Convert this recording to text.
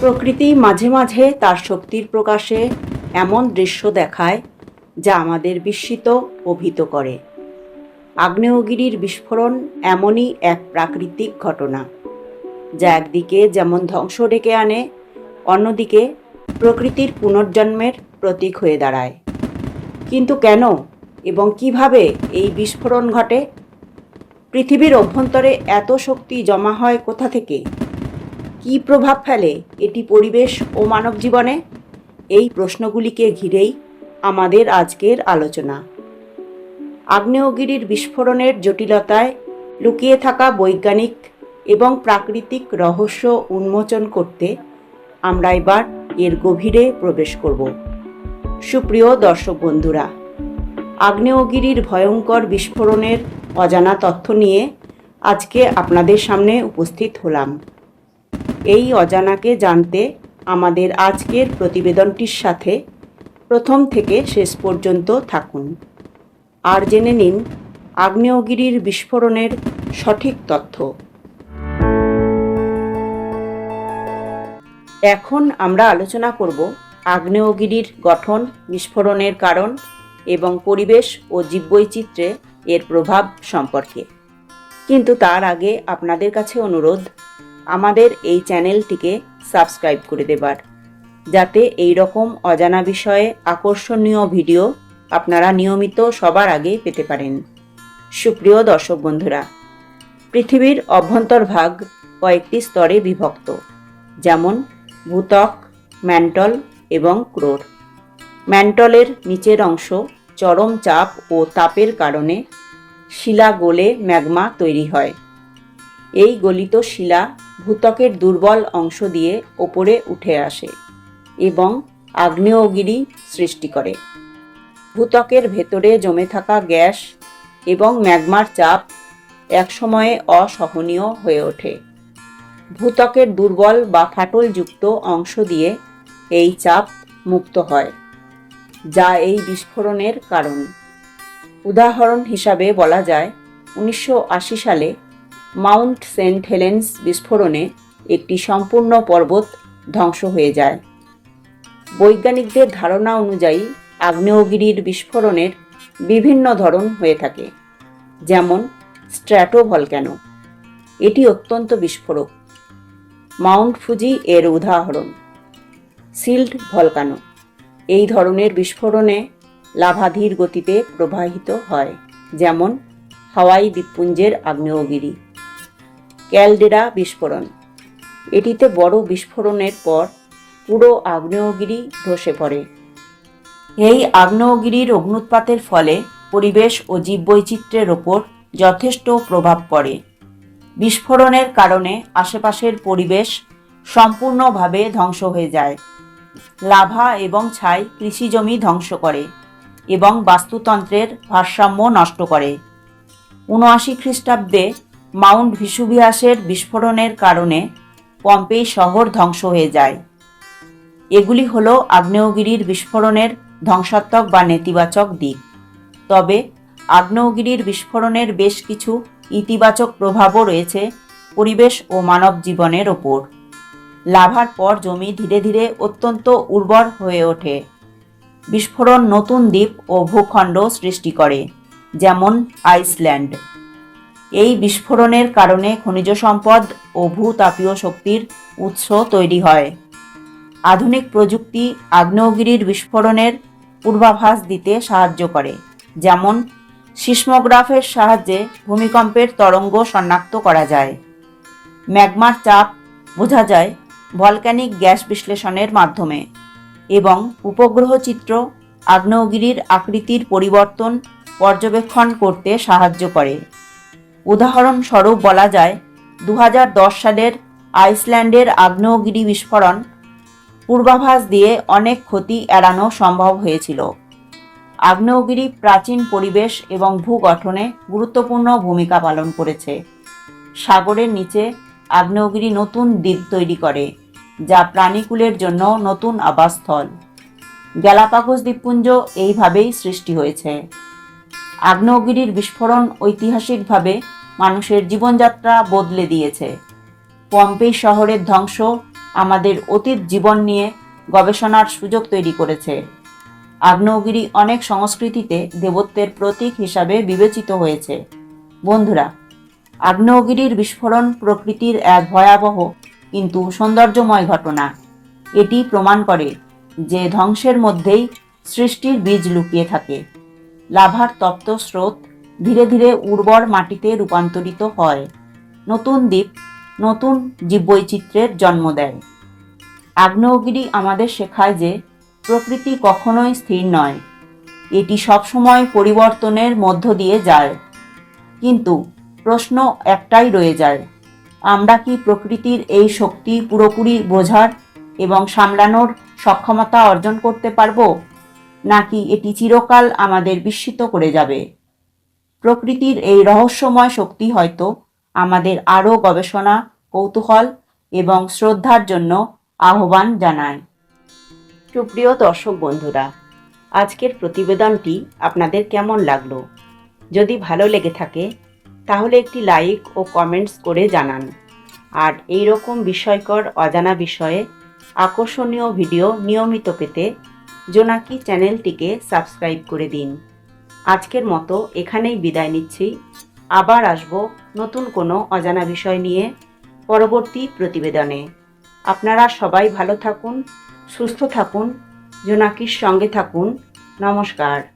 প্রকৃতি মাঝে মাঝে তার শক্তির প্রকাশে এমন দৃশ্য দেখায় যা আমাদের বিস্মিত ও ভীত করে। আগ্নেয়গিরির বিস্ফোরণ এমনই এক প্রাকৃতিক ঘটনা, যা একদিকে যেমন ধ্বংস ডেকে আনে, অন্যদিকে প্রকৃতির পুনর্জন্মের প্রতীক হয়ে দাঁড়ায়। কিন্তু কেন এবং কীভাবে এই বিস্ফোরণ ঘটে? পৃথিবীর অভ্যন্তরে এত শক্তি জমা হয় কোথা থেকে? কী প্রভাব ফেলে এটি পরিবেশ ও মানব জীবনে? এই প্রশ্নগুলিকে ঘিরেই আমাদের আজকের আলোচনা। আগ্নেয়গিরির বিস্ফোরণের জটিলতায় লুকিয়ে থাকা বৈজ্ঞানিক এবং প্রাকৃতিক রহস্য উন্মোচন করতে আমরা এবার এর গভীরে প্রবেশ করব। সুপ্রিয় দর্শক বন্ধুরা, আগ্নেয়গিরির ভয়ঙ্কর বিস্ফোরণের অজানা তথ্য নিয়ে আজকে আপনাদের সামনে উপস্থিত হলাম। এই অজানাকে জানতে আমাদের আজকের প্রতিবেদনটির সাথে প্রথম থেকে শেষ পর্যন্ত থাকুন। আর জেনে নিন আগ্নেয়গিরির বিস্ফোরণের সঠিক তথ্য। এখন আমরা আলোচনা করব আগ্নেয়গিরির গঠন, বিস্ফোরণের কারণ এবং পরিবেশ ও জীববৈচিত্র্যে এর প্রভাব সম্পর্কে। কিন্তু তার আগে আপনাদের কাছে অনুরোধ আমাদের এই চ্যানেলটিকে সাবস্ক্রাইব করে দেবার, যাতে এই রকম অজানা বিষয়ে আকর্ষণীয় ভিডিও আপনারা নিয়মিত সবার আগে পেতে পারেন। সুপ্রিয় দর্শক বন্ধুরা, পৃথিবীর অভ্যন্তরভাগ কয়েকটি স্তরে বিভক্ত, যেমন ভূতক ম্যান্টল এবং ক্রোর। ম্যান্টলের নিচের অংশ চরম চাপ ও তাপের কারণে শিলা গলে ম্যাগমা তৈরি হয়। এই গলিত শিলা ভূত্বকের দুর্বল অংশ দিয়ে ওপরে উঠে আসে এবং আগ্নেয়গিরি সৃষ্টি করে। ভূত্বকের ভেতরে জমে থাকা গ্যাস এবং ম্যাগমার চাপ একসময়ে অসহনীয় হয়ে ওঠে। ভূত্বকের দুর্বল বা ফাটলযুক্ত অংশ দিয়ে এই চাপ মুক্ত হয়, যা এই বিস্ফোরণের কারণ। উদাহরণ হিসাবে বলা যায়, উনিশশো আশি সালে মাউন্ট সেন্ট হেলেন্স বিস্ফোরণে একটি সম্পূর্ণ পর্বত ধ্বংস হয়ে যায়। বৈজ্ঞানিকদের ধারণা অনুযায়ী আগ্নেয়গিরির বিস্ফোরণের বিভিন্ন ধরন হয়ে থাকে, যেমন স্ট্র্যাটো ভলক্যানো এটি অত্যন্ত বিস্ফোরক। মাউন্ট ফুজি এর উদাহরণ, সিল্ড ভলকানো। এই ধরনের বিস্ফোরণে লাভাধীর গতিতে প্রবাহিত হয়, যেমন হাওয়াই দ্বীপপুঞ্জের আগ্নেয়গিরি। ক্যালডেরা বিস্ফোরণ। এটিতে বড় বিস্ফোরণের পর পুরো আগ্নেয়গিরি ধসে পড়ে। এই আগ্নেয়গিরির অগ্নুৎপাতের ফলে পরিবেশ ও জীববৈচিত্র্যের ওপর যথেষ্ট প্রভাব পড়ে। বিস্ফোরণের কারণে আশেপাশের পরিবেশ সম্পূর্ণভাবে ধ্বংস হয়ে যায়। লাভা এবং ছাই কৃষিজমি ধ্বংস করে এবং বাস্তুতন্ত্রের ভারসাম্য নষ্ট করে। উনআশি খ্রিস্টাব্দে মাউন্ট ভিসুভিয়াসের বিস্ফোরণের কারণে পম্পেই শহর ধ্বংস হয়ে যায়। এগুলি হলো আগ্নেয়গিরির বিস্ফোরণের ধ্বংসাত্মক বা নেতিবাচক দিক। তবে আগ্নেয়গিরির বিস্ফোরণের বেশ কিছু ইতিবাচক প্রভাবও রয়েছে পরিবেশ ও মানব জীবনের ওপর। লাভার পর জমি ধীরে ধীরে অত্যন্ত উর্বর হয়ে ওঠে। বিস্ফোরণ নতুন দ্বীপ ও ভূখণ্ড সৃষ্টি করে, যেমন আইসল্যান্ড। এই বিস্ফোরণের কারণে খনিজ সম্পদ ও ভূতাপীয় শক্তির উৎস তৈরি হয়। আধুনিক প্রযুক্তি আগ্নেয়গিরির বিস্ফোরণের পূর্বাভাস দিতে সাহায্য করে, যেমন সিসমোগ্রাফের সাহায্যে ভূমিকম্পের তরঙ্গ শনাক্ত করা যায়। ম্যাগমার চাপ বোঝা যায় ভলক্যানিক গ্যাস বিশ্লেষণের মাধ্যমে এবং উপগ্রহ চিত্র আগ্নেয়গিরির আকৃতির পরিবর্তন পর্যবেক্ষণ করতে সাহায্য করে। উদাহরণস্বরূপ বলা যায় দু হাজার দশ সালের আইসল্যান্ডের আগ্নেয়গিরি বিস্ফোরণ পূর্বাভাস দিয়ে অনেক ক্ষতি এড়ানো সম্ভব হয়েছিল। আগ্নেয়গিরি প্রাচীন পরিবেশ এবং ভূগঠনে গুরুত্বপূর্ণ ভূমিকা পালন করেছে। সাগরের নিচে আগ্নেয়গিরি নতুন দ্বীপ তৈরি করে, যা প্রাণীকুলের জন্য নতুন আবাসস্থল। গ্যালাপাগোস দ্বীপপুঞ্জ এইভাবেই সৃষ্টি হয়েছে। আগ্নেয়গিরির বিস্ফোরণ ঐতিহাসিকভাবে মানুষের জীবনযাত্রা বদলে দিয়েছে। পম্পেই শহরের ধ্বংস আমাদের অতীত জীবন নিয়ে গবেষণার সুযোগ তৈরি করেছে। আগ্নেয়গিরি অনেক সংস্কৃতিতে দেবত্বের প্রতীক হিসাবে বিবেচিত হয়েছে। বন্ধুরা, আগ্নেয়গিরির বিস্ফোরণ প্রকৃতির এক ভয়াবহ কিন্তু সৌন্দর্যময় ঘটনা। এটি প্রমাণ করে যে ধ্বংসের মধ্যেই সৃষ্টির বীজ লুকিয়ে থাকে। লাভার তপ্ত স্রোত ধীরে ধীরে উর্বর মাটিতে রূপান্তরিত হয়। নতুন দ্বীপ, নতুন জীববৈচিত্র্যের জন্ম দেয়। আগ্নেয়গিরি আমাদের শেখায় যে প্রকৃতি কখনোই স্থির নয়। এটি সবসময় পরিবর্তনের মধ্য দিয়ে যায়। কিন্তু প্রশ্ন একটাই রয়ে যায়, আমরা কি প্রকৃতির এই শক্তি পুরোপুরি বোঝার এবং সামলানোর সক্ষমতা অর্জন করতে পারব? নাকি এটি চিরকাল আমাদের বিস্মিত করে যাবে? প্রকৃতির এই রহস্যময় শক্তি হয়তো আমাদের আরও গবেষণা, কৌতূহল এবং শ্রদ্ধার জন্য আহ্বান জানায়। সুপ্রিয় দর্শক বন্ধুরা, আজকের প্রতিবেদনটি আপনাদের কেমন লাগল? যদি ভালো লেগে থাকে, তাহলে একটি লাইক ও কমেন্টস করে জানান। আর এই রকম বিস্ময়কর অজানা বিষয়ে আকর্ষণীয় ভিডিও নিয়মিত পেতে জোনাকি চ্যানেলটিকে সাবস্ক্রাইব করে দিন। আজকের মতো এখানেই বিদায় নিচ্ছি। আবার আসব নতুন কোনো অজানা বিষয় নিয়ে পরবর্তী প্রতিবেদনে। আপনারা সবাই ভালো থাকুন, সুস্থ থাকুন, জোনাকির সঙ্গে থাকুন। নমস্কার।